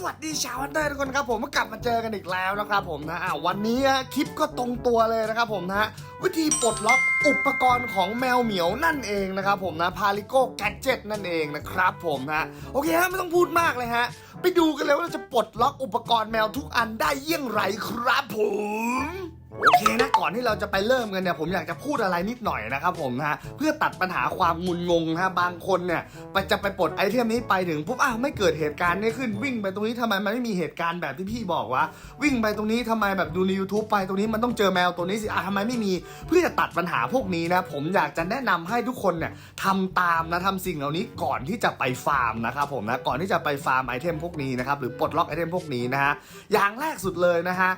สวัสดีชาวันเดอร์ทุกคนครับผมก็กลับมาเจอกันอีกแล้วนะครับผมนะวันนี้คลิปก็ตรงตัวเลยนะครับผมนะวิธีปลดล็อกอุปกรณ์ของแมวเหมียวนั่นเองนะครับผมนะพาลิโก้แกจ็ตนั่นเองนะครับผมนะโอเคฮะไม่ต้องพูดมากเลยฮะ ไปดูกันเลยว่าเราจะปลดล็อกอุปกรณ์แมวทุกอันได้เยี่ยงไรครับผม โอเคนะก่อนที่เราจะไปเริ่มกันเนี่ยผมอยากจะพูดอะไรนิดหน่อยนะครับผมนะเพื่อตัดปัญหาความงุนงงนะบางคนเนี่ยไปจะไปปลดไอเทมนี้ไปถึงปุ๊บอ้าวไม่เกิดเหตุการณ์นี้ขึ้นวิ่งไปตรงนี้ทำไมมันไม่มีเหตุการณ์แบบที่พี่บอกวะวิ่งไปตรงนี้ทำไมแบบดูใน YouTube ไปตรงนี้มันต้องเจอแมวตัวนี้สิอะทำไมไม่มีเพื่อจะตัดปัญหาพวกนี้นะผมอยากจะแนะนำให้ทุกคนเนี่ยทำตามนะทำสิ่งเหล่านี้ก่อนที่จะไปฟาร์มนะครับผมนะก่อนที่จะไปฟาร์มไอเทมพวกนี้นะครับหรือปลดล็อกไอเทมพวกนี้นะฮะอย่างแรกสุดเลยนะฮะ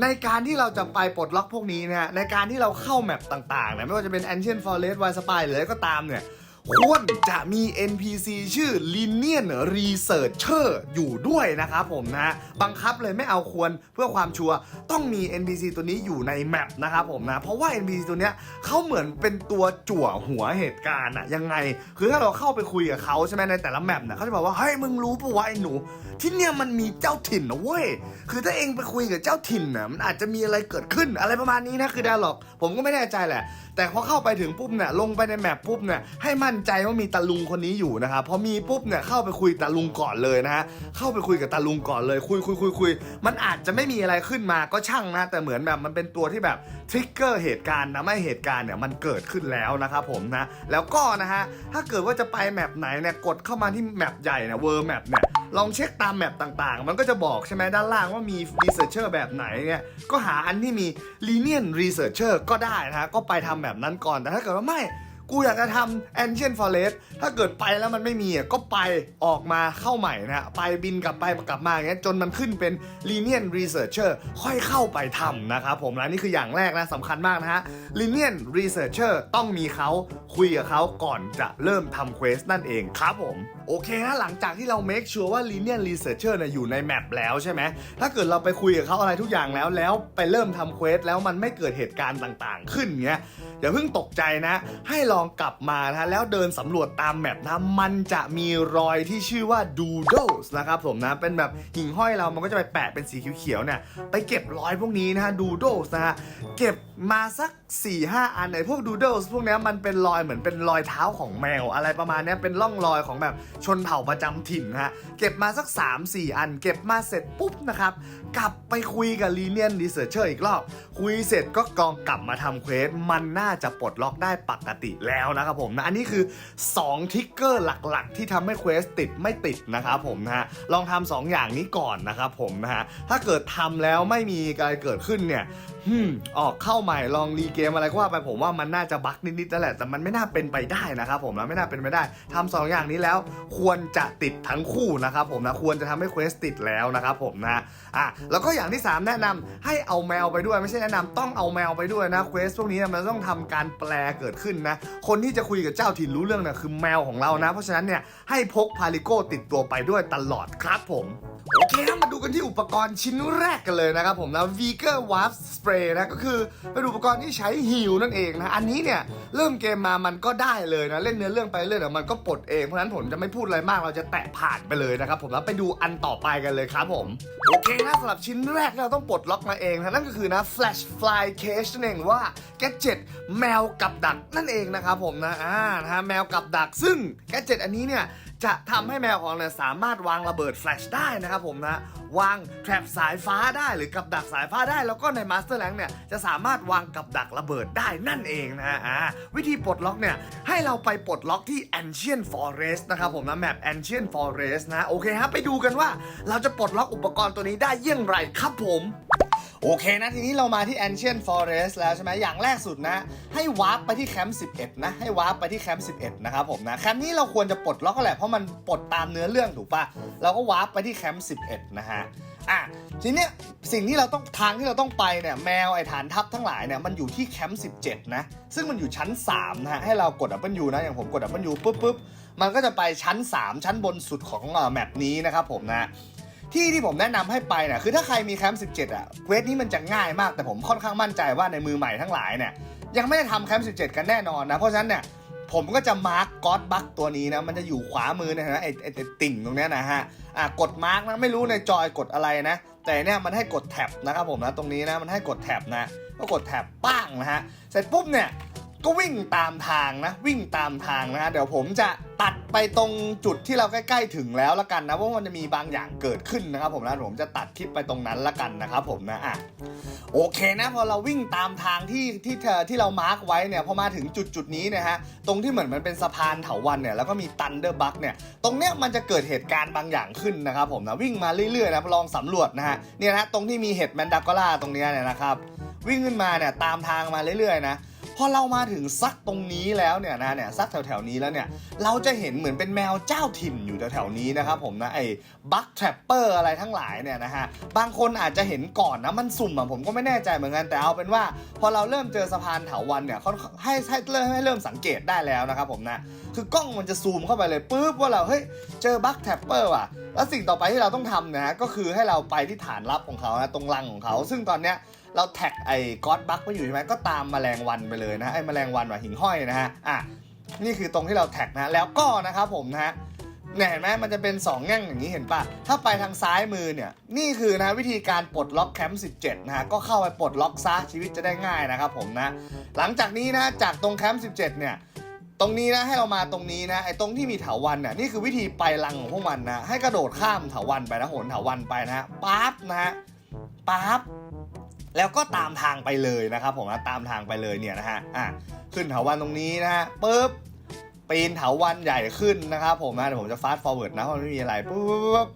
ในการที่เราจะไปปลดล็อกพวกนี้นะฮะในการที่เราเข้าแมปต่างๆนะไม่ว่าจะเป็น Ancient Forest Wild Spy หรืออะไรก็ตามเนี่ย ควรจะมี NPC ชื่อ Linear Researcher อยู่ด้วยนะครับผมนะ บังคับเลยไม่เอาควรเพื่อความชัวร์ต้องมี NPC ตัวนี้อยู่ในแมปนะครับผมนะ เพราะว่า NPC ตัวเนี้ยเขาเหมือนเป็นตัวจั่วหัวเหตุการณ์อะยังไง คือถ้าเราเข้าไปคุยกับเขาใช่ไหมในแต่ละแมปเนี่ยเขาจะบอกว่าเฮ้ยมึงรู้ปะวะไอ้หนู ที่เนี่ยมันมีเจ้าถิ่นนะเว้ยคือถ้าเองไปคุยกับเจ้าถิ่นน่ะมันอาจจะมีอะไรเกิดขึ้นอะไรประมาณนี้นะคือดาหรอก ผมก็ไม่แน่ใจแหละ แต่พอเข้าไปถึงปุ๊บเนี่ยลงไปในแมปปุ๊บเนี่ยให้มั่นใจว่ามีตาลุงคนนี้อยู่นะครับพอมีปุ๊บเนี่ยเข้าไปคุยตาลุงก่อนเลยนะฮะเข้าไปคุยกับตาลุงก่อนเลยคุยคุยคุยคุยมันอาจจะไม่มีอะไรขึ้นมาก็ช่างนะแต่เหมือนแบบมันเป็นตัวที่แบบทริกเกอร์เหตุการณ์นะไม่เหตุการณ์เนี่ยมันเกิดขึ้นแล้วนะครับผมนะแล้วก็นะฮะถ้าเกิดว่าจะไปแมปไหนเนี่ยกดเข้ามาที่แมปใหญ่เนี่ยเวอร์แมปเนี่ยลองเช็คตามแมปต่างๆ มันก็จะบอกใช่ไหมด้านล่างว่ามี researcher แบบไหนเนี่ยก็หาอันที่มี linear researcher ก็ได้นะฮะก็ไปทำแบบนั้นก่อนแต่ถ้าเกิดว่าไม่ กูอยากจะทำ Ancient Forest ถ้าเกิดไปแล้วมันไม่มีอะก็ไปออกมาเข้าใหม่นะฮะไปบินกลับไปกลับมาอย่างเงี้ยจนมันขึ้นเป็น Linear Researcher ค่อยเข้าไปทำนะครับผมนะนี่คืออย่างแรกนะสำคัญมากนะฮะ Linear Researcher ต้องมีเขาคุยกับเขาก่อนจะเริ่มทำเควสนั่นเองครับผมโอเคฮะหลังจากที่เรา make sure ว่า Linear Researcher เนี่ยอยู่ในแมปแล้วใช่ไหมถ้าเกิดเราไปคุยกับเขาอะไรทุกอย่างแล้ว แล้วไปเริ่มทำเควสแล้วมันไม่เกิดเหตุการณ์ต่างๆ ขึ้นเงี้ยอย่าเพิ่งตกใจนะ ให้ลองกลับมานะแล้วเดินสำรวจตามแมปนะมันจะมีรอยที่ชื่อว่า doodles นะครับผมนะเป็นแบบหิ่งห้อยเรามันก็จะไปแปะเป็นสีเขียวๆเนี่ยไปเก็บรอยพวกนี้นะฮะ doodles นะฮะเก็บมาสัก 4-5 อันไอ้พวก doodles พวกนี้มันเป็นรอยเหมือนเป็นรอยเท้าของแมวอะไรประมาณนี้เป็นร่องรอยของแบบชนเผ่าประจำถิ่นนะฮะเก็บมาสัก 3-4 อัน เก็บมาเสร็จปุ๊บนะครับกลับไปคุยกับ Linear Researcher อีกรอบ คุยเสร็จก็กองกลับมาทำเควสมันน่าจะปลดล็อกได้ปกติแล้วนะครับผมนะอันนี้คือ 2 ทิกเกอร์หลักๆ ที่ทำให้เควสติดไม่ติดนะครับผมนะฮะลองทำสองอย่างนี้ก่อนนะครับผมนะฮะถ้าเกิดทำแล้วไม่มีอะไรเกิดขึ้นเนี่ย ฮึมออกเข้าใหม่ลองรีเกมอะไรก็ว่าไปผมว่ามันน่าจะบั๊กนิดๆนั่นแหละแต่มันไม่น่าเป็นไปได้นะครับผมนะไม่น่าเป็นไปได้ทำสองอย่างนี้แล้ว ควรจะติดทั้งคู่นะครับผมนะควรจะทำให้เควสติดแล้วนะครับผมนะอะแล้วก็อย่างที่ 3 แนะนำให้เอาแมวไปด้วยไม่ใช่แนะนำต้องเอาแมวไปด้วยนะเควสพวกนี้มันต้องทำการแปลเกิดขึ้นนะคนที่จะคุยกับเจ้าถิ่นรู้เรื่องเนี่ยคือแมวของเรานะ เพราะฉะนั้นเนี่ยให้พกพาริโก้ติดตัวไปด้วยตลอดครับผมโอเคมาดูกันที่อุปกรณ์ชิ้นแรกกันเลยนะครับผมนะ v e g a w a r p Spray นะก็คือเป็นอุปกรณ์ที่ใช้ฮิวนั่นเองนะอันนี้เนี่ยเริ่มเกมมามันก็ได้เลยนะเล่นเนื้อเรื่องไปเรื่อยเดี๋ยวมันก็ปลดเองเพราะฉะนั้นผมจะไม่พูดอะไรมากเราจะแตะผ่านไปเลยนะครับผมแล้วไปดูอันต่อไปกันเลยครับผมโอเคนะสำหรับชิ้นแรกเราต้องปลดล็อกมาเองนะนั่นก็คือนะ Flash Fly Cage นั่นเองว่า Gadget แมวกับดักนั่นเองนะครับผมนะอ่านะฮะแมวกับดักซึ่ง Gadget อันนี้เนี่ย จะทำให้แมวของเราเนี่ยสามารถวางระเบิดแฟลชได้นะครับผมนะวางแทรปสายฟ้าได้หรือกับดักสายฟ้าได้ แล้วก็ในมาสเตอร์แลงเนี่ยจะสามารถวางกับดักระเบิดได้นั่นเองนะฮะวิธีปลดล็อกเนี่ยให้เราไปปลดล็อกที่ Ancient Forest นะครับผมนะแมป Ancient Forest นะโอเคฮะไปดูกันว่าเราจะปลดล็อกอุปกรณ์ตัวนี้ได้เยี่ยงไรครับผม โอเคนะ ทีนี้เรามาที่ Ancient Forest แล้วใช่ไหมอย่างแรกสุดนะ ให้วาร์ปไปที่แคมป์11 นะ ให้วาร์ปไปที่แคมป์11 นะครับผมนะแคมป์นี้เราควรจะปลดล็อกก็แหละเพราะมันปลดตามเนื้อเรื่องถูกปะเราก็วาร์ปไปที่แคมป์11 นะฮะอะทีเนี้ยสิ่งที่เราต้องทางที่เราต้องไปเนี่ยแมวไอ้ฐานทัพทั้งหลายเนี่ยมันอยู่ที่แคมป์17 นะ ซึ่งมันอยู่ชั้น3นะฮะให้เรากด W นะ อย่างผมกด W ปุ๊บปุ๊บมันก็จะไปชั้น 3 ชั้นบนสุดของแมปนี้นะครับผมนะ ที่ที่ผมแนะนำให้ไปเนี่ยคือถ้าใครมีแคมป์17อะเควสนี้มันจะง่ายมากแต่ผมค่อนข้างมั่นใจว่าในมือใหม่ทั้งหลายเนี่ยยังไม่ได้ทำแคมป์17 กันแน่นอนนะ เพราะฉะนั้นเนี่ยผมก็จะมาร์กก็อดบักตัวนี้นะ มันจะอยู่ขวามือนะฮะไอ้ไอ้ไอติ่งตรงเนี้ยนะฮะอะกดมาร์กนะไม่รู้ในจอยกดอะไรนะ แต่เนี่ยมันให้กดแท็บนะครับผมนะตรงนี้นะมันให้กดแท็บนะก็กดแท็บป้างนะฮะเสร็จปุ๊บเนี่ย ก็วิ่งตามทางนะวิ่งตามทางนะฮะเดี๋ยวผมจะตัดไปตรงจุดที่เราใกล้ๆถึงแล้วละกันนะว่ามันจะมีบางอย่างเกิดขึ้นนะครับ ผมนะผมจะตัดคลิปไปตรงนั้นละกันนะครับผมนะอะโอเคนะพอเราวิ่งตามทางที่ที่เธอที่เรามาร์กไว้เนี่ยพอมาถึงจุดจุดนี้เนะฮะตรงที่เหมือนมันเป็นสะพานเถาวันเนี่ยแล้วก็มีตันเดอร์บัคเนี่ยตรงเนี้ยมันจะเกิดเหตุการณ์บางอย่างขึ้นนะครับผมนะวิ่งมาเรื่อยๆนะลองสำรวจนะฮะเนี่ยนะตรงที่มีเห็ดแมนดากอล่าตรงเนี้ยเนี่ยนะครับวิ่งขึ้นมาเนี่ยตามทางมาเรื่อยๆนะ พอเรามาถึงซักตรงนี้แล้วเนี่ยนะเนี่ยซักแถวๆนี้แล้วเนี่ยเราจะเห็นเหมือนเป็นแมวเจ้าถิ่นอยู่แถวๆนี้นะครับผมนะไอ้บัคแทรปเปอร์อะไรทั้งหลายเนี่ยนะฮะบางคนอาจจะเห็นก่อนนะมันสุ่มอะผมก็ไม่แน่ใจเหมือนกันแต่เอาเป็นว่า พอเราเริ่มเจอสะพานเถาวันเนี่ยเขาให้ให้เริ่มให้เริ่มสังเกตได้แล้วนะครับผมนะคือกล้องมันจะซูมเข้าไปเลยปุ๊บว่าเราเฮ้ยเจอบัคแท็ปเปอร์ว่ะแล้วสิ่งต่อไปที่เราต้องทำนะฮะก็คือให้เราไปที่ฐานลับของเขานะตรงรังของเขา ซึ่งตอนเนี้ย เราแท็กไอ้ก๊อตบัคไว้อยู่ใช่ไหมก็ตามแมลงวันไปเลยนะไอ้แมลงวันว่ะหิ่งห้อยนะฮะอะนี่คือตรงที่เราแท็กนะแล้วก็นะครับผมนะฮะเนี่ยเห็นไหมมันจะเป็น2แง่งอย่างนี้เห็นปะถ้าไปทางซ้ายมือเนี่ยนี่คือนะวิธีการปลดล็อกแคมป์17นะฮะก็เข้าไปปลดล็อกซะชีวิตจะได้ง่ายนะครับผมนะหลังจากนี้นะจากตรงแคมป์17เนี่ยตรงนี้นะให้เรามาตรงนี้นะไอ้ตรงที่มีเถาวันเนี่ยนี่คือวิธีไปรังของพวกมันนะให้กระโดดข้ามเถาวันไปนะโหนเถาวันไปนะฮะปั๊บนะฮะปั๊บ แล้วก็ตามทางไปเลยนะครับผมนะตามทางไปเลยเนี่ยนะฮะอะขึ้นเถาวันตรงนี้นะฮะปุ๊บปีนเถาวันใหญ่ขึ้นนะครับผมนะเดี๋ยวผมจะฟาสต์ฟอร์เวิร์ดนะเพราะไม่มีอะไรปุ๊บ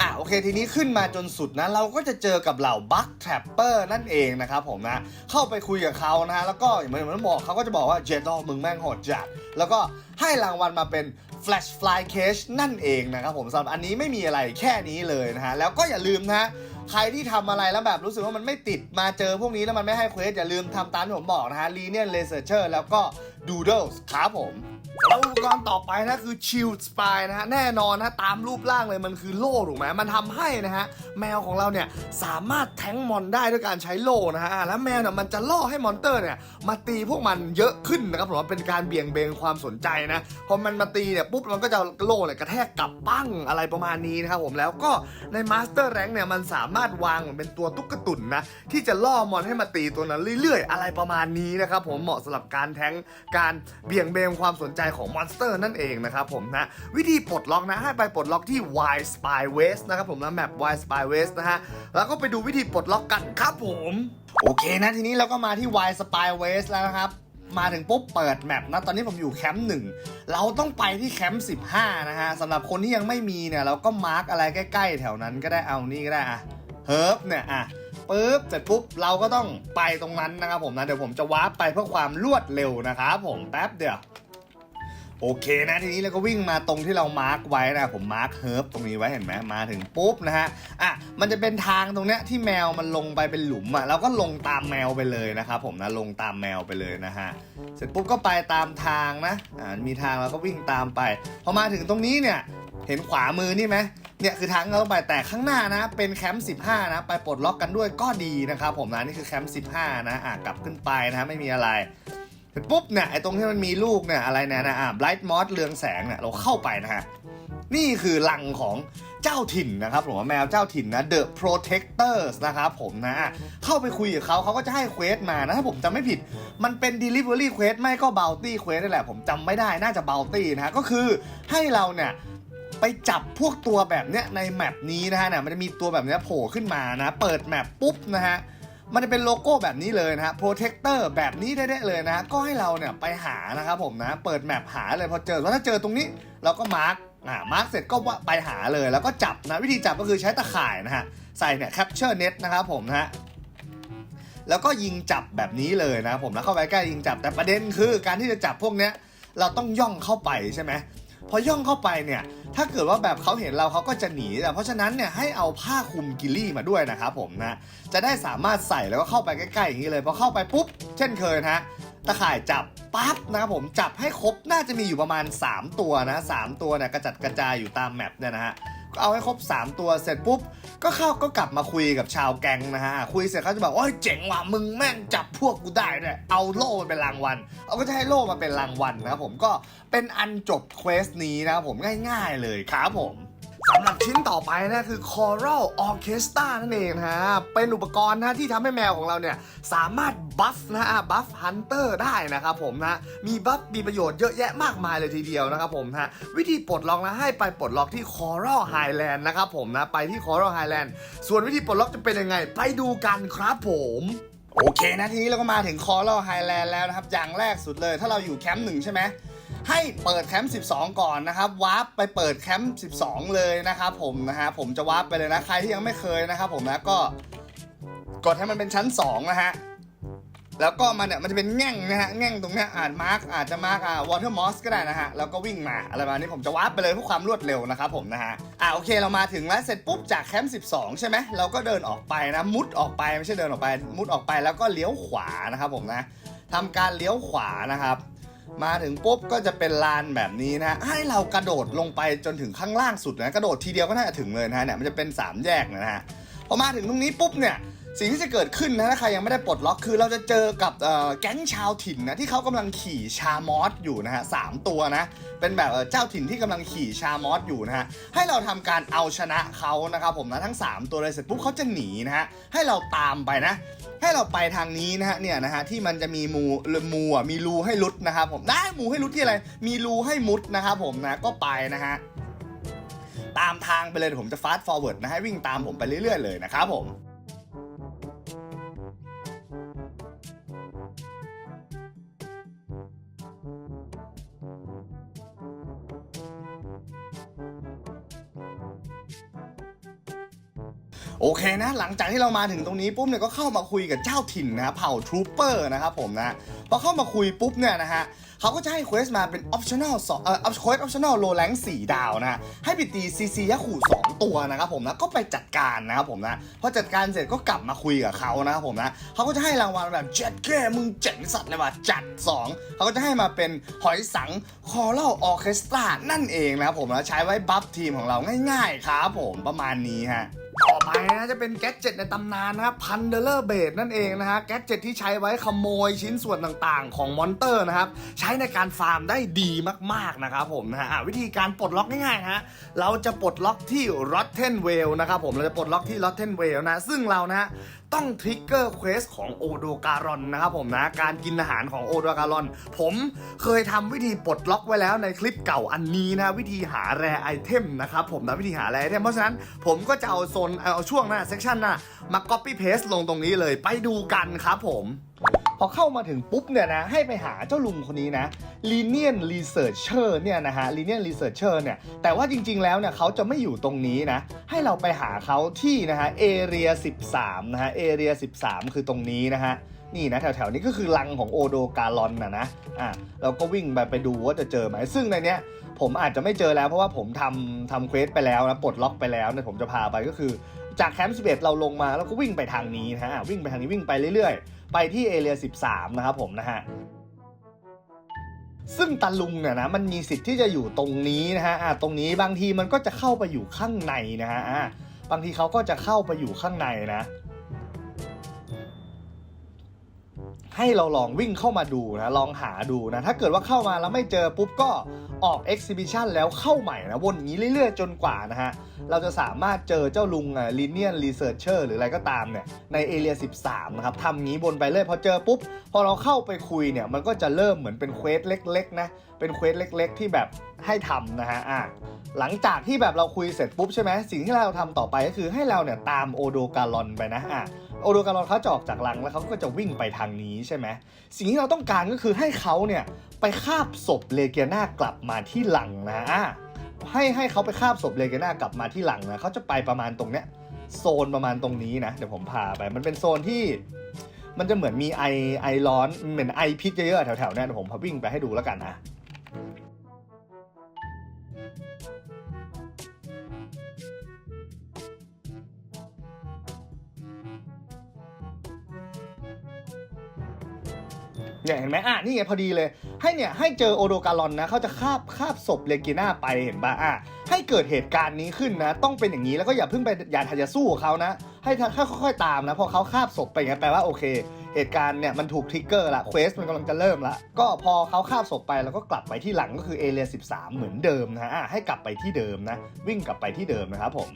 อะโอเคทีนี้ขึ้นมาจนสุดนะ เราก็จะเจอกับเหล่าบัคแทรปเปอร์นั่นเองนะครับผมนะ เข้าไปคุยกับเขานะฮะแล้วก็เหมือนเหมือนบอกเขาก็จะบอกว่าเจดอมึงแม่งโหดจัด แล้วก็ให้รางวัลมาเป็น Flash Fly Cage นั่นเองนะครับผมสำหรับอันนี้ไม่มีอะไรแค่นี้เลยนะฮะ แล้วก็อย่าลืมนะ ใครที่ทำอะไรแล้วแบบรู้สึกว่ามันไม่ติดมาเจอพวกนี้แล้วมันไม่ให้เควสอย่าลืมทำตามที่ผมบอกนะฮะลีเนียนเลเซอร์แล้วก็ Doodles ครับผมแล้วอุปกรณ์ต่อไปนะคือ Shield Spy นะฮะแน่นอนนะตามรูปร่างเลยมันคือโล่ถูกไหมมันทำให้นะฮะแมวของเราเนี่ยสามารถแทงมอนได้ด้วยการใช้โล่นะฮะแล้วแมวเนี่ยมันจะล่อให้มอนเตอร์เนี่ยมาตีพวกมันเยอะขึ้นนะครับผมว่าเป็นการเบี่ยงเบนความสนใจนะพอมันมาตีเนี่ยปุ๊บมันก็จะโล่เนี่ยกระแทกกลับปั้งอะไรประมาณนี้นะครับผมแล้วก็ในมาสเตอร์แรงเนี่ยมันสามารถวางเหมือนเป็นตัวตุ๊กตุ่นนะที่จะล่อมอนให้มาตีตัวนั้นเรื่อย ๆ อะไรประมาณนี้นะครับผมเหมาะสำหรับการแทงการเบี่ยงเบนความสนใจของมอนสเตอร์นั่นเองนะครับผมนะวิธีปลดล็อกนะให้ไปปลดล็อกที่ Y Spy West นะครับผมนะแมป Y Spy West นะฮะแล้วก็ไปดูวิธีปลดล็อกกันครับผมโอเคนะทีนี้เราก็มาที่ Y Spy West แล้วนะครับมาถึงปุ๊บเปิดแมปนะตอนนี้ผมอยู่แคมป์หนึ่งเราต้องไปที่แคมป์15นะฮะสำหรับคนที่ยังไม่มีเนี่ยเราก็มาร์กอะไรใกล้ ๆ แถวนั้นก็ได้เอานี่ก็ได้อะเฮิร์บเนี่ยอะ ปุ๊บเสร็จปุ๊บเราก็ต้องไปตรงนั้นนะครับผมนะเดี๋ยวผมจะวาร์ปไปเพื่อความรวดเร็วนะครับผมแป๊บเดียวโอเคนะทีนี้เราก็วิ่งมาตรงที่เรามาร์กไว้นะผมมาร์กเฮิร์บตรงนี้ไว้เห็นไหมมาถึงปุ๊บนะฮะอะมันจะเป็นทางตรงเนี้ยที่แมวมันลงไปเป็นหลุมอะเราก็ลงตามแมวไปเลยนะครับผมนะลงตามแมวไปเลยนะฮะเสร็จปุ๊บก็ไปตามทางนะอ่ามีทางเราก็วิ่งตามไปพอมาถึงตรงนี้เนี่ยเห็นขวามือนี่ไหม เนี่ยคือทางเราต้องไปแต่ข้างหน้านะเป็นแคมป์15 นะ ไปปลดล็อกกันด้วยก็ดีนะครับผมนะนี่คือแคมป์15 นะอะกลับขึ้นไปนะไม่มีอะไรเสร็จปุ๊บเนี่ยไอ้ตรงที่มันมีลูกเนี่ยอะไรเนี่ยนะอะ bright moss เรืองแสงเนี่ยเราเข้าไปนะฮะนี่คือรังของเจ้าถิ่นนะครับผมว่าแมวเจ้าถิ่นนะ The Protectors นะครับผมนะ เข้าไปคุยกับเขาเขาก็จะให้เควสมานะ ถ้าผมจำไม่ผิด มันเป็น Delivery Quest ไม่ก็ Bounty Quest นี่แหละ ผมจำไม่ได้น่าจะ Bounty นะฮะก็คือให้เราเนี่ย ไปจับพวกตัวแบบเนี้ยในแมปนี้นะฮะเนี่ยมันจะมีตัวแบบเนี้ยโผล่ขึ้นมานะ เปิดแมปปุ๊บนะฮะมันจะเป็นโลโก้แบบนี้เลยนะฮะ protector แบบนี้ได้เลยนะ ก็ให้เราเนี่ยไปหานะครับผมนะ เปิดแมปหาเลยพอเจอแล้วถ้าเจอตรงนี้เราก็มาร์กอ่ามาร์กเสร็จก็ว่าไปหาเลยแล้วก็จับนะ วิธีจับก็คือใช้ตะข่ายนะฮะ ใส่เนี่ย capture net นะครับผมนะฮะแล้วก็ยิงจับแบบนี้เลยนะผมนะเข้าไปใกล้ยิงจับแต่ประเด็นคือการที่จะจับพวกเนี้ยเราต้องย่องเข้าไปใช่ไหม พอย่องเข้าไปเนี่ยถ้าเกิดว่าแบบเขาเห็นเราเขาก็จะหนีแต่เพราะฉะนั้นเนี่ยให้เอาผ้าคลุมกิลลี่มาด้วยนะครับผมนะจะได้สามารถใส่แล้วก็เข้าไปใกล้ๆอย่างนี้เลยพอเข้าไปปุ๊บ เช่นเคยนะตะข่ายจับปั๊บนะครับผมจับให้ครบน่าจะมีอยู่ประมาณ 3 ตัวนะสามตัวเนี่ยกระจัดกระจายอยู่ตามแมปเนี่ยนะฮะ เอาให้ครบ 3 ตัวเสร็จปุ๊บ ก็เข้าก็กลับมาคุยกับชาวแก๊งนะฮะ คุยเสร็จเขาจะบอกโอ้ยเจ๋งว่ะมึงแม่งจับพวกกูได้เนี่ยเอาโล่มาเป็นรางวัลเอาก็จะให้โล่มาเป็นรางวัลนะครับผมก็เป็นอันจบเควสนี้นะครับผมง่าย ๆ เลยครับผม สำหรับชิ้นต่อไปนะคือ Choral Orchestra นั่นเองนะฮะ เป็นอุปกรณ์นะที่ทำให้แมวของเราเนี่ย สามารถบัฟนะฮะบัฟฮันเตอร์ได้นะครับผมนะ มีบัฟมีประโยชน์เยอะแยะมากมายเลยทีเดียวนะครับผมนะวิธีปลดล็อกนะให้ไปปลดล็อกที่ Coral Highland นะครับผมนะ ไปที่ Coral Highland ส่วนวิธีปลดล็อกจะเป็นยังไง ไปดูกันครับผมโอเคนะทีนี้เราก็มาถึง Coral Highland แล้วนะครับ อย่างแรกสุดเลย ถ้าเราอยู่แคมป์หนึ่งใช่ไหม ให้เปิดแคมป์12 ก่อนนะครับวาร์ปไปเปิดแคมป์12 เลยนะครับผมนะฮะผมจะวาร์ปไปเลยนะใครที่ยังไม่เคยนะครับผมนะก็กดให้มันเป็นชั้น2นะฮะแล้วก็มันเนี่ยมันจะเป็นแง่งนะฮะแง่งตรงเนี้ยอานมาร์กอาจจะมาร์กอ่าวอเตอร์มอสก็ได้นะฮะแล้วก็วิ่งมาอะไรประมาณนี้ผมจะวาร์ปไปเลยเพื่อความรวดเร็วนะครับผมนะฮะอ่าโอเคเรามาถึงแล้วเสร็จปุ๊บจากแคมป์12 ใช่ไหมเราก็เดินออกไปนะมุดออกไปไม่ใช่เดินออกไป มุดออกไปแล้วก็เลี้ยวขวานะครับผมนะทำการเลี้ยวขวานะครับ มาถึงปุ๊บก็จะเป็นลานแบบนี้นะฮะให้เรากระโดดลงไปจนถึงข้างล่างสุดนะกระโดดทีเดียวก็น่าจะถึงเลยนะฮะเนี่ยมันจะเป็นสามแยกนะฮะพอมาถึงตรงนี้ปุ๊บเนี่ยสิ่งที่จะเกิดขึ้นนะถ้าใครยังไม่ได้ปลดล็อกคือเราจะเจอกับแก๊งชาวถิ่นนะที่เขากำลังขี่ชามอสอยู่นะฮะสามตัวนะเป็นแบบเจ้าถิ่นที่กำลังขี่ชามอสอยู่นะฮะให้เราทำการเอาชนะเขานะครับผมนะทั้ง 3 ตัวเลยเสร็จปุ๊บเขาจะหนีนะฮะให้เราตามไปนะ ให้เราไปทางนี้นะฮะเนี่ยนะฮะที่มันจะมีมูมูอะมีรูให้ลุดนะครับผมได้มูให้ลุดที่อะไร มีรูให้มุดนะครับผมนะก็ไปนะฮะตามทางไปเลยผมจะฟาสต์ฟอร์เวิร์ดนะฮะวิ่งตามผมไปเรื่อยๆเลยนะครับผม โอเคนะ หลังจากที่เรามาถึงตรงนี้ปุ๊บเนี่ยก็เข้ามาคุยกับเจ้าถิ่นนะเผ่าทรูเปอร์นะครับผมนะพอเข้ามาคุยปุ๊บเนี่ยนะฮะ เขาก็จะให้เควสมาเป็นออปชั่นอลสองเอ่อเควสออปชั่นอลโลแรงสี่ดาวนะให้ไปตีซีซียะขู่สองตัวนะครับผมนะก็ไปจัดการนะครับผมนะพอจัดการเสร็จก็กลับมาคุยกับเขานะครับผมนะเขาก็จะให้รางวัลแบบเจ็ดแก่มึงเจ๋งสัตว์เลยว่ะจัดสองเขาก็จะให้มาเป็นหอยสังคอร์ออเคสตรานั่นเองนะครับผมนะใช้ไว้บัฟทีมของเราง่ายๆครับผมประมาณนี้ฮะต่อไปนะจะเป็นแก๊จเจ็ตในตำนานนะครับพันเดอร์เบดนั่นเองนะฮะแก๊จเจ็ตที่ใช้ไว้ขโมยชิ้นส่วนต่างๆ ของมอนเตอร์นะครับใช้ในการฟาร์มได้ดีมากๆนะครับผมนะฮะวิธีการปลดล็อกง่ายๆนะฮะเราจะปลดล็อกที่ Rotten w e l นะครับผมเราจะปลดล็อกที่ Rotten w e l นะซึ่งเรานะต้องทริกเกอร์เควสของโอโดการอนนะครับผมนะการกินอาหารของโอโดการอน ผมเคยทำวิธีปลดล็อกไว้แล้วในคลิปเก่าอันนี้นะ วิธีหาแร่ไอเทมนะครับผมนะวิธีหาแร่ไอเทมเพราะฉะนั้นผมก็จะเอาโซนเอาช่วงหน้าเซ c ชันหน้ามา copy paste ลงตรงนี้เลยไปดูกันครับผม อเข้ามาถึงปุ๊บเนี่ยนะให้ไปหาเจ้าลุงคนนี้นะ Linian Researcher เนี่ยนะฮะ Linian Researcher เนี่ยแต่ว่าจริงๆแล้วเนี่ยเขาจะไม่อยู่ตรงนี้นะ ให้เราไปหาเขาที่นะฮะ Area 13 นะฮะ Area 13 คือตรงนี้นะฮะนี่นะแถวๆนี้ก็คือรังของโอโดการอนนะนะอะเราก็วิ่งไปไปดูว่าจะเจอไหมซึ่งในเนี้ยผมอาจจะไม่เจอแล้วเพราะว่าผมทำทำเควสไปแล้วนะปลดล็อกไปแล้วเนี่ยผมจะพาไปก็คือ จากแคมป์11 เราลงมาแล้วก็วิ่งไปทางนี้นะฮะวิ่งไปทางนี้วิ่งไปเรื่อยๆ ไปที่เอเรีย13 นะครับผมนะฮะซึ่งตาลุงเนี่ยนะมันมีสิทธิ์ที่จะอยู่ตรงนี้นะฮะะตรงนี้บางทีมันก็จะเข้าไปอยู่ข้างในนะฮะบางทีเขาก็จะเข้าไปอยู่ข้างในนะ ให้เราลองวิ่งเข้ามาดูนะ ลองหาดูนะ ถ้าเกิดว่าเข้ามาแล้วไม่เจอปุ๊บก็ออก Exhibition แล้วเข้าใหม่นะ วนนี้เรื่อยๆ จนกว่านะฮะ เราจะสามารถเจอเจ้าลุงอะ Linear Researcher หรืออะไรก็ตามเนี่ย ใน Area 13 นะครับทำงี้บนไปเลยพอเจอปุ๊บ พอเราเข้าไปคุยเนี่ย มันก็จะเริ่มเหมือนเป็นเควสเล็กๆ นะ เป็นเควสเล็ก ๆ ที่แบบให้ทำนะฮะอะหลังจากที่แบบเราคุยเสร็จปุ๊บใช่ไหมสิ่งที่เราทำต่อไปก็คือให้เราเนี่ยตามโอโดการอนไปนะอะโอโดการอนเขาจะออกจากรังแล้วเขาก็จะวิ่งไปทางนี้ใช่ไหมสิ่งที่เราต้องการก็คือให้เขาเนี่ยไปคาบศพเลเกียนากลับมาที่หลังนะอะให้ให้เขาไปคาบศพเลเกียนากลับมาที่หลังนะเขาจะไปประมาณตรงเนี้ยโซนประมาณตรงนี้นะเดี๋ยวผมพาไปมันเป็นโซนที่มันจะเหมือนมีไอไอร้อนเหมือนไอพิษเยอะๆแถวๆนี้เดี๋ยวผมพาวิ่งไปให้ดูแล้วกันนะ เนี่ยเห็นไหมอะนี่ไงพอดีเลย ให้เนี่ยให้เจอโอโดการอนนะเขาจะคาบคาบศพเลกิน่าไปเห็นปะอะให้เกิดเหตุการณ์นี้ขึ้นนะ ต้องเป็นอย่างนี้แล้วก็อย่าเพิ่งไปอย่าทะยาสู้เขานะ ให้ค่อยๆตามนะพอเขาคาบศพไปอย่างนั้แปลว่าโอเค เหตุการณ์เนี่ยมันถูกทริกเกอร์ละเควสมันกำลังจะเริ่มละก็พอเขาคาบศพไปแล้วก็กลับไปที่หลังก็คือเอเรีย13 เหมือนเดิมนะฮะอะให้กลับไปที่เดิมนะ วิ่งกลับไปที่เดิมนะครับผม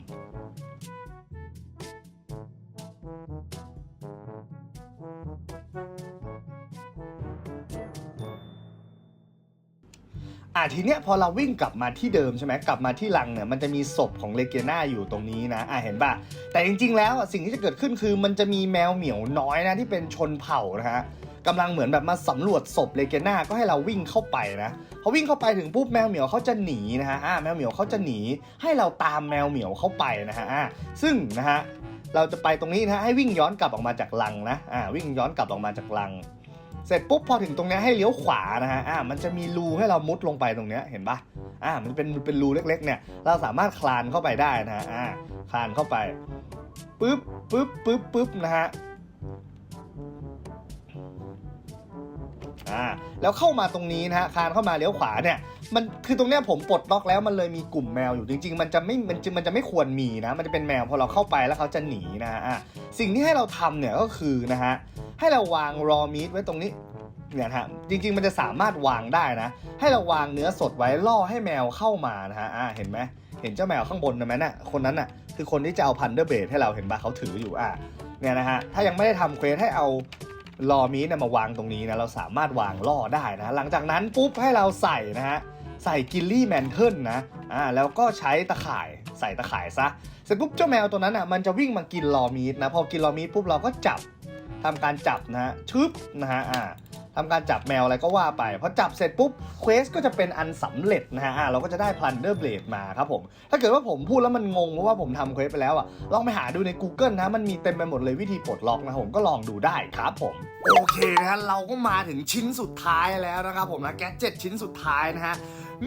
ทีเนี้ยพอเราวิ่งกลับมาที่เดิมใช่ไหมกลับมาที่ลังเนี่ยมันจะมีศพของเลเกน่าอยู่ตรงนี้นะอะเห็นป่ะแต่จริงๆ แล้วสิ่งที่จะเกิดขึ้นคือมันจะมีแมวเหมียวน้อยนะที่เป็นชนเผ่านะฮะกำลังเหมือนแบบมาสำรวจศพเลเกน่าก็ให้เราวิ่งเข้าไปนะพอวิ่งเข้าไปถึงปุ๊บแมวเหมียวเขาจะหนีนะฮะอะแมวเหมียวเขาจะหนีให้เราตามแมวเหมียวเข้าไปนะฮะอะซึ่งนะฮะเราจะไปตรงนี้นะฮะให้วิ่งย้อนกลับออกมาจากลังนะอ่าวิ่งย้อนกลับออกมาจากลัง เสร็จปุ๊บพอถึงตรงนี้ให้เลี้ยวขวานะฮะอ่ามันจะมีรูให้เรามุดลงไปตรงนี้เห็นปะอ่ามันเป็นเป็นรูเล็กๆ เนี่ยเราสามารถคลานเข้าไปได้นะฮะอ่าคลานเข้าไปปึ๊บปึ๊บปึ๊บปึ๊บนะฮะ อ่าแล้วเข้ามาตรงนี้นะฮะคานเข้ามาเลี้ยวขวาเนี่ยมันคือตรงเนี้ยผมปลดล็อกแล้วมันเลยมีกลุ่มแมวอยู่จริง ๆ มันจะไม่มันจะมันจะไม่ควรมีนะ มันจะเป็นแมวพอเราเข้าไปแล้วเขาจะหนีนะฮะอ่าสิ่งที่ให้เราทำเนี่ยก็คือนะฮะให้เราวางรอมีดไว้ตรงนี้เนี่ยนะฮะจริง ๆ มันจะสามารถวางได้นะ ให้เราวางเนื้อสดไว้ล่อให้แมวเข้ามานะฮะอ่าเห็นไหมเห็นเจ้าแมวข้างบนนะไหมน่ะคนนั้นน่ะคือคนที่จะเอาพันเดอร์เบดให้เราเห็นปะเขาถืออยู่อะเนี่ยนะฮะถ้ายังไม่ได้ทำเควสให้เอา ลอมีดเนี่ยมาวางตรงนี้นะเราสามารถวางล่อได้นะหลังจากนั้นปุ๊บให้เราใส่นะฮะใส่กิลลี่แมนเทิลนะอ่าแล้วก็ใช้ตะข่ายใส่ตะข่ายซะเสร็จปุ๊บเจ้าแมวตัวนั้นอะมันจะวิ่งมากินลอมีดนะพอกินลอมีดปุ๊บเราก็จับทำการจับนะฮะชึบนะฮะอ่า ทำการจับแมวอะไรก็ว่าไปพอจับเสร็จปุ๊บเควสก็จะเป็นอันสำเร็จนะฮะเราก็จะได้พลันเดอร์เบลดมาครับผมถ้าเกิดว่าผมพูดแล้วมันงงเพราะว่าผมทำเควสไปแล้วอะลองไปหาดูใน Google นะมันมีเต็มไปหมดเลยวิธีปลดล็อกนะผมก็ลองดูได้ครับผมโอเคนะเราก็มาถึงชิ้นสุดท้ายแล้วนะครับผมนะแกจ็ดชิ้นสุดท้ายนะฮะ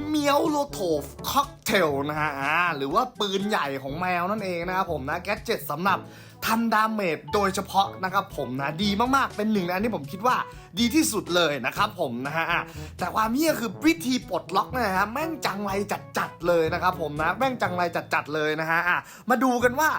เมียวโลโทฟค็อกเทลนะฮะหรือว่าปืนใหญ่ของแมวนั่นเองนะครับผมนะแกจ็ตสำหรับทำดาเมจโดยเฉพาะนะครับผมนะดีมากๆเป็นหนึ่งในอันที่ผมคิดว่าดีที่สุดเลยนะครับผมนะฮะแต่ความเฮี้ยคือวิธีปลดล็อกนะฮะแม่งจังไรจัดๆเลยนะครับผมนะแม่งจังไรจัดๆเลยนะฮะมาดูกันว่า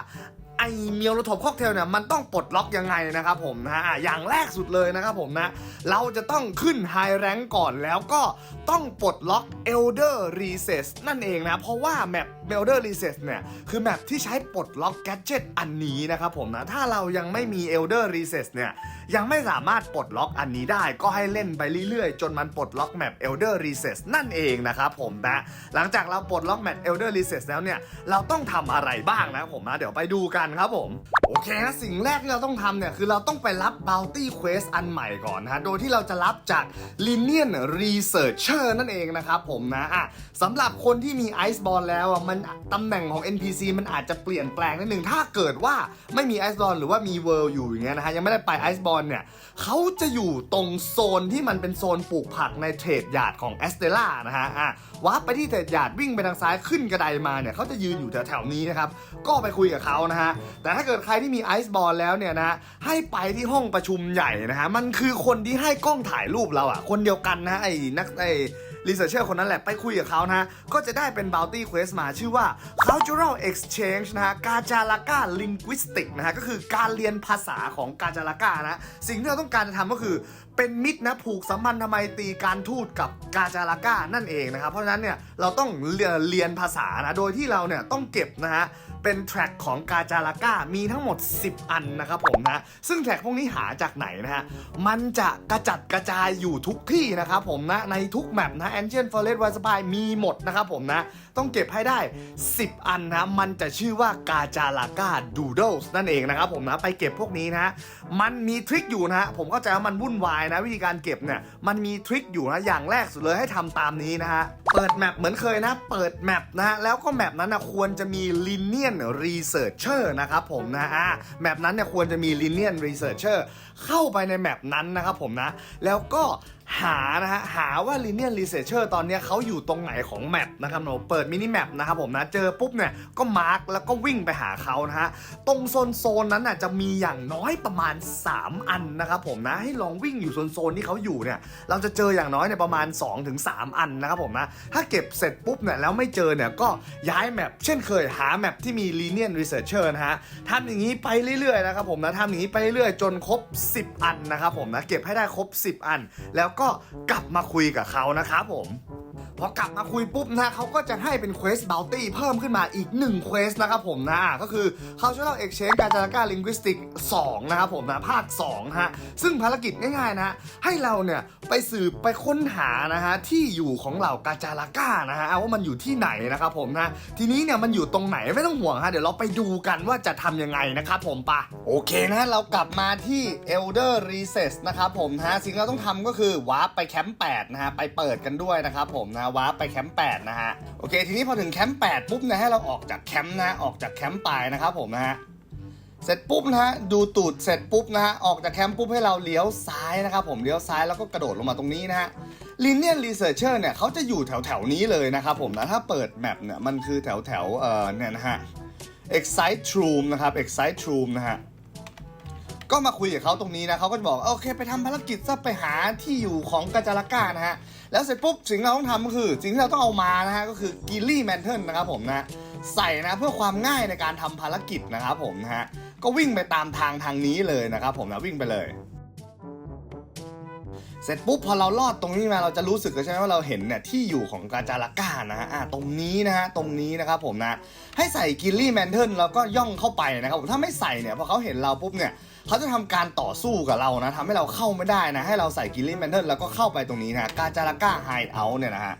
ไอเมียวโลโทปค็อกเทลเนี่ยมันต้องปลดล็อกยังไงนะครับผมนะฮะอย่างแรกสุดเลยนะครับผมนะ เราจะต้องขึ้นไฮแรงก่อนแล้วก็ต้องปลดล็อก Elder Recess นั่นเองนะ เพราะว่าแมป Elder Recess เนี่ย คือแมปที่ใช้ปลดล็อกแกดเจิตอันนี้นะครับผมนะ ถ้าเรายังไม่มี Elder Recess เนี่ย ยังไม่สามารถปลดล็อกอันนี้ได้ก็ให้เล่นไปเรื่อยๆ จนมันปลดล็อกแมป Elder Recess นั่นเองนะครับผมนะ หลังจากเราปลดล็อกแมป Elder Recess แล้วเนี่ย เราต้องทำอะไรบ้างนะผมนะ เดี๋ยวไปดูกันครับผม โอเคนะสิ่งแรกที่เราต้องทำเนี่ย คือเราต้องไปรับ Bounty Quest อันใหม่ก่อนนะฮะโดยที่เราจะรับจาก Linian Researcher นั่นเองนะครับผมนะอะสำหรับคนที่มี Ice Ball แล้วอะมันตำแหน่งของ NPC มันอาจจะเปลี่ยนแปลงนิดนึงถ้าเกิดว่าไม่มี Ice Ball หรือว่ามี World อยู่อย่างเงี้ยนะฮะยังไม่ได้ไป Ice Ball เนี่ยเขาจะอยู่ตรงโซนที่มันเป็นโซนปลูกผักในเทรดยาดของแอสเตล่านะฮะอะวาร์ปไปที่เทรดยาดวิ่งไปทางซ้ายขึ้นกระไดมาเนี่ยเขาจะยืนอยู่แถวๆนี้นะครับก็ไปคุยกับเขานะฮะแต่ถ้าเกิดใครที่มีไอซ์บอลแล้วเนี่ยนะให้ไปที่ห้องประชุมใหญ่นะฮะมันคือคนที่ให้กล้องถ่ายรูปเราอะคนเดียวกันนะไอ้นักไอ้ รีเสิร์ชเชอร์คนนั้นแหละไปคุยกับเขานะ ก็จะได้เป็น Bounty Quest มาชื่อว่า Cultural Exchange นะฮะกาจาลากา Linguistic นะฮะก็คือการเรียนภาษาของกาจาลากานะสิ่งที่เราต้องการจะทำก็คือเป็นมิตรนะผูกสัมพันธไมตรีการทูตกับกาจาลากานั่นเองนะครับเพราะฉะนั้นเนี่ยเราต้องเรียนภาษานะโดยที่เราเนี่ยต้องเก็บนะฮะ เป็นแทร็กของกาจาลาก้ามีทั้งหมด 10 อันนะครับผมนะ ซึ่งแทร็กพวกนี้หาจากไหนนะฮะ มันจะกระจัดกระจายอยู่ทุกที่นะครับผมนะ ในทุกแมปนะ Ancient Forest w i s p y มีหมดนะครับผมนะ ต้องเก็บให้ได้ 10 อันนะ มันจะชื่อว่ากาจาลาก้าดูโดสนั่นเองนะครับผมนะ ไปเก็บพวกนี้นะ มันมีทริคอยู่นะฮะผมก็จว่ามันวุ่นวายนะวิธีการเก็บเนี่ย มันมีทริคอยู่นะ อย่างแรกสุดเลยให้ทำตามนี้นะฮะ เปิดแมปเหมือนเคยนะ เปิดแมปนะฮะแล้วก็แมปนั้นนะควรจะมีลิเนีย Linear Researcher นะครับผมนะอะแมปนั้นเนี่ยควรจะมี Linear Researcher เข้าไปในแมปนั้นนะครับผมนะ แล้วก็ หานะฮะหาว่า Linear Researcher ตอนนี้เขาอยู่ตรงไหนของแมปนะครับเราเปิดมินิแมปนะครับผมนะเจอปุ๊บเนี่ยก็มาร์กแล้วก็วิ่งไปหาเขานะฮะตรงโซนโซนนั้นน่ะจะมีอย่างน้อยประมาณ 3 อันนะครับผมนะให้ลองวิ่งอยู่โซนโซนที่เขาอยู่เนี่ยเราจะเจออย่างน้อยเนี่ยประมาณ 2-3 อันนะครับผมนะถ้าเก็บเสร็จปุ๊บเนี่ยแล้วไม่เจอเนี่ยก็ย้ายแมปเช่นเคยหาแมปที่มี Linear Researcher นะฮะทำอย่างนี้ไปเรื่อยๆนะครับผมนะทำอย่างนี้ไปเรื่อยๆจนครบ 10 อันนะครับผมนะเก็บให้ได้ครบ 10 อัน แล้วก็กลับมาคุยกับเขานะครับผมพอกลับมาคุยปุ๊บนะเขาก็จะให้เป็น Quest Bounty เพิ่มขึ้นมาอีก1 Quest นะครับผมนะก็คือ Cultural Exchange การจารกา Linguistic 2นะครับผมนะภาค2ฮะซึ่งภารกิจง่ายๆนะให้เราเนี่ยไปสืบไปค้นหานะฮะที่อยู่ของเหล่ากาจาราก้านะฮะว่ามันอยู่ที่ไหนนะครับผมนะทีนี้เนี่ยมันอยู่ตรงไหนไม่ต้องห่วงฮะเดี๋ยวเราไปดูกันว่าจะทำยังไงนะครับผมปะโอเคนะเรากลับมาที่ Elder Recess นะครับผมนะสิ่งที่เราต้องทำก็คือวาร์ปไปแคมป์8นะฮะไปเปิดกันด้วยนะครับผมนะวาร์ปไปแคมป์8นะฮะโอเค ทีนี้พอถึงแคมป์8ปุ๊บนะให้เราออกจากแคมป์นะออกจากแคมป์ไปนะครับผมนะฮะเสร็จปุ๊บนะฮะดูตูดเสร็จปุ๊บนะฮะออกจากแคมป์ปุ๊บให้เราเลี้ยวซ้ายนะครับผมเลี้ยวซ้ายแล้วก็กระโดดลงมาตรงนี้นะฮะ Linear Researcher เนี่ยเขาจะอยู่แถวแถวนี้เลยนะครับผมนะถ้าเปิดแมปเนี่ยมันคือแถวแถวเอ่อเนี่ยนะฮะ Excite Room นะครับ Excite Room นะฮะ ก็มาคุยกับเขาตรงนี้นะเขาก็จะบอกโอเค ไปทำภารกิจซะไปหาที่อยู่ของกาจาราก้านะฮะแล้วเสร็จปุ๊บสิ่งที่เราต้องทำก็คือสิ่งที่เราต้องเอามานะฮะก็คือกิลลี่แมนเทิลนะครับผมนะใส่นะเพื่อความง่ายในการทำภารกิจนะครับผมนะฮะก็วิ่งไปตามทางทางนี้เลยนะครับผมนะวิ่งไปเลย เสร็จปุ๊บพอเราลอดตรงนี้มาเราจะรู้สึกใช่ไหมว่าเราเห็นเนี่ยที่อยู่ของกาจาราก้านะฮะอ่าตรงนี้นะฮะตรงนี้นะครับผมนะให้ใส่กิลลี่แมนเทิลแล้วก็ย่องเข้าไปนะครับผมถ้าไม่ใส่เนี่ยพอเขาเห็นเราปุ๊บเนี่ยเขาจะทำการต่อสู้กับเรานะทำให้เราเข้าไม่ได้นะให้เราใส่กิลลี่แมนเทิลแล้วก็เข้าไปตรงนี้นะกาจาราก้าไฮเอาท์เนี่ยนะฮะ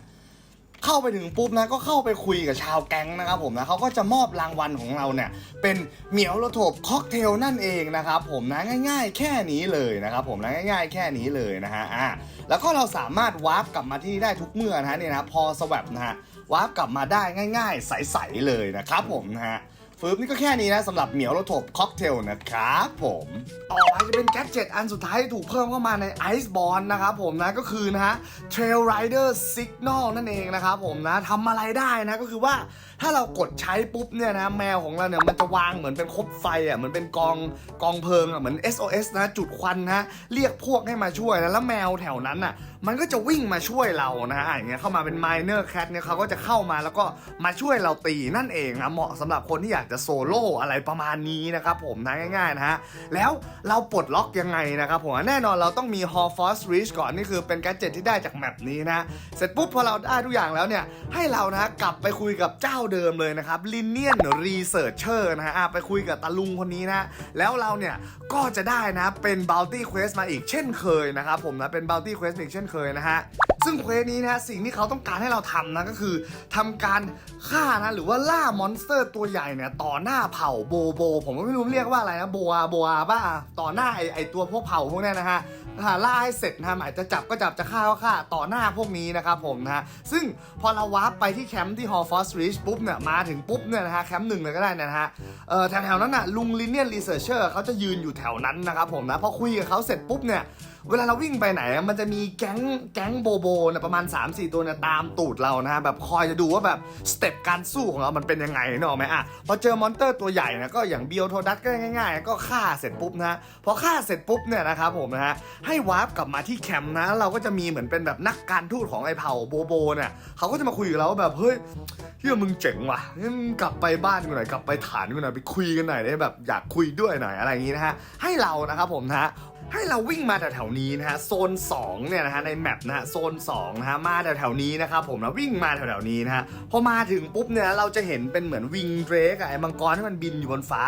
เข้าไปถึงปุ๊บนะก็เข้าไปคุยกับชาวแก๊งนะครับผมนะเขาก็จะมอบรางวัลของเราเนี่ยเป็นเหมียวโลโทบค็อกเทลนั่นเองนะครับผมนะง่ายๆ แค่นี้เลยนะครับผมนะง่ายๆ แค่นี้เลยนะฮะอ่าแล้วก็เราสามารถวาร์ปกลับมาที่นี่ได้ทุกเมื่อนะฮะเนี่ยนะพอสวับนะฮะวาร์ปกลับมาได้ง่าย ๆ ใสๆเลยนะครับผมนะฮะ ฟืบนี่ก็แค่นี้นะสำหรับเหมียวโลโทบค็อกเทลนะครับผมต่อไปจะเป็นแก๊เจ็ดอันสุดท้ายที่ถูกเพิ่มเข้ามาในไอซ์บอลนะครับผมนะก็คือนะฮะเทรลไรเดอร์ซิกนอลนั่นเองนะครับผมนะทำอะไรได้นะก็คือว่า ถ้าเรากดใช้ปุ๊บเนี่ยนะแมวของเราเนี่ยมันจะวางเหมือนเป็นคบไฟอะเหมือนเป็นกองกองเพลิงอะเหมือน SOS นะจุดควันนะเรียกพวกให้มาช่วยนะแล้วแมวแถวนั้นอะมันก็จะวิ่งมาช่วยเรานะฮะอย่างเงี้ยเข้ามาเป็น Minor Cat เนี่ยเขาก็จะเข้ามาแล้วก็มาช่วยเราตีนั่นเองนะเหมาะสำหรับคนที่อยากจะโซโล่อะไรประมาณนี้นะครับผมนะง่ายๆนะฮะแล้วเราปลดล็อกยังไงนะครับผมแน่นอนเราต้องมี h a l Force Reach ก่อนนี่คือเป็นแกดเจ็ตที่ได้จากแมปนี้นะเสร็จปุ๊บพอเราได้ทุกอย่างแล้วเนี่ยให้เรานะฮะกลับไปคุยกับเจ้าเดิมเลยนะครับ Linear Researcher นะฮะไปคุยกับตาลุงคนนี้นะแล้วเราเนี่ยก็จะได้นะเป็น Bounty Quest มาอีกเช่นเคยนะครับผมนะเป็น Bounty Quest อีกเช่นเคยนะฮะซึ่งเควสนี้นะสิ่งที่เขาต้องการให้เราทำนะก็คือทำการฆ่านะหรือว่าล่ามอนสเตอร์ตัวใหญ่เนี่ยต่อหน้าเผ่าโบโบ ผมก็ไม่รู้เรียกว่าอะไรนะโบอาโบอาบ้าต่อหน้าไอไอตัวพวกเผ่าพวกเนี้ยนะฮะอ่าล่าให้เสร็จนะหมายจะจับก็จับจะฆ่าก็ฆ่าต่อหน้าพวกนี้นะครับผมนะซึ่งพอเราวาร์ปไปที่แคมป์ที่ Hall f o r c e Reach ปุ๊บเนี่ยมาถึงปุ๊บเนี่ยนะฮะแคมป์หนึ่งเลยก็ได้เนยนะฮะเออแถวๆนั้นน่ะลุงลิเนียนรีเสิร์ชเชอร์เขาจะยืนอยู่แถวนั้นนะครับผมนะพอคุยกับเขาเสร็จปุ๊บเนี่ย เวลาเราวิ่งไปไหนมันจะมีแก๊งแก๊งโบโบนี่ยประมาณ 3-4 ตัวเนี่ยตามตูดเรานะฮะแบบคอยจะดูว่าแบบสเต็ปการสู้ของเรามันเป็นยังไงเนกอะไหมอะพอเจอมอนเตอร์ตัวใหญ่นะก็อย่างเบียวโทดัสก็ง่ายๆ ก็ฆ่าเสร็จปุ๊บนะพอฆ่าเสร็จปุ๊บเนี่ยนะครับผมนะฮะให้วาร์ปกลับมาที่แคมป์นะเราก็จะมีเหมือนเป็นแบบนักการทูตของไอ้เผ่าโบโบเนี่ยเขาก็จะมาคุยกับเราแบบเฮ้ยเฮียมึงเจ๋งว่ะกลับไปบ้านกูหน่อยกลับไปฐานกูหน่อยไปคุยกันหน่อยได้แบบอยากคุยด้วยหน่อยอะไรอย่างงี้นะฮะให้เรานะครับผมนะฮะ ให้เราวิ่งมาแถวๆนี้นะฮะโซน2เนี่ยนะฮะในแมปนะฮะโซน2นะฮะมาแถวๆนี้นะครับผมแล้ววิ่งมาแถวๆนี้นะฮะพอมาถึงปุ๊บเนี่ยเราจะเห็นเป็นเหมือนวิงเดรกอะไอ้มังกรที่มันบินอยู่บนฟ้า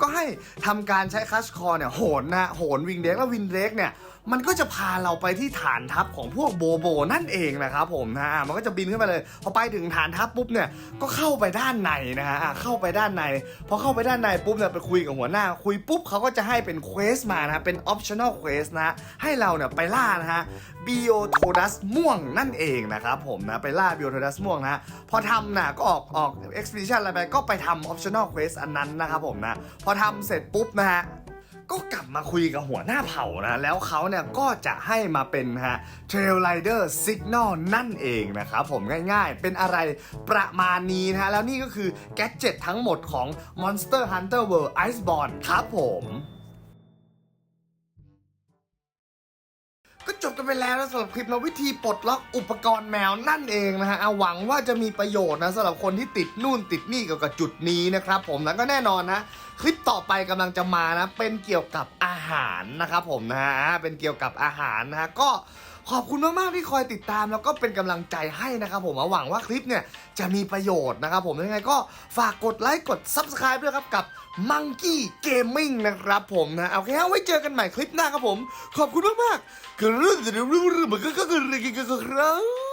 ก็ให้ทำการใช้คัชคอร์เนี่ยโหนนะฮะโหนวิงเดรกแล้ววิงเดรกเนี่ย มันก็จะพาเราไปที่ฐานทัพของพวกโบโบนั่นเองนะครับผมนะฮะมันก็จะบินขึ้นไปเลยพอไปถึงฐานทัพปุ๊บเนี่ยก็เข้าไปด้านในนะฮะเข้าไปด้านในพอเข้าไปด้านในปุ๊บเนี่ยไปคุยกับหัวหน้า คุยปุ๊บเขาก็จะให้เป็นเควสมานะเป็น optional quest นะให้เราเนี่ยไปล่านะฮะ Biotodas ม่วงนั่นเองนะครับผมนะไปล่า Biotodas ม่วงนะฮะพอทำนะก็ออกออก expedition อะไรไปก็ไปทำ optional quest อันนั้นนะครับผมนะพอทำเสร็จปุ๊บนะฮะ ก็กลับมาคุยกับหัวหน้าเผ่านะ แล้วเขาเนี่ยก็จะให้มาเป็นนะฮะ Trail Rider Signal นั่นเองนะครับผมง่ายๆ เป็นอะไรประมาณนี้นะฮะ แล้วนี่ก็คือแกจเจ็ตทั้งหมดของ Monster Hunter World Iceborne ครับผม ไปแล้วนะสำหรับคลิปเราวิธีปลดล็อกอุปกรณ์แมวนั่นเองนะฮะเอาหวังว่าจะมีประโยชน์นะสำหรับคนที่ติดนู่นติดนี่เกี่ยวกับจุดนี้นะครับผมแล้วก็แน่นอนนะ คลิปต่อไปกำลังจะมานะ เป็นเกี่ยวกับอาหารนะครับผมนะฮะเป็นเกี่ยวกับอาหารนะฮะก็ ขอบคุณมากๆที่คอยติดตามแล้วก็เป็นกำลังใจให้นะครับผมหวังว่าคลิปเนี่ยจะมีประโยชน์นะครับผมยังไงก็ฝากกดไลค์กด Subscribe ด้วยครับกับ Monkey Gaming นะครับผมนะโอเคฮะไว้เจอกันใหม่คลิปหน้าครับผม ขอบคุณมากๆคือเรื่องจะเรื่องเรื่องเหมือนกันก็คือเรื่องกันครับ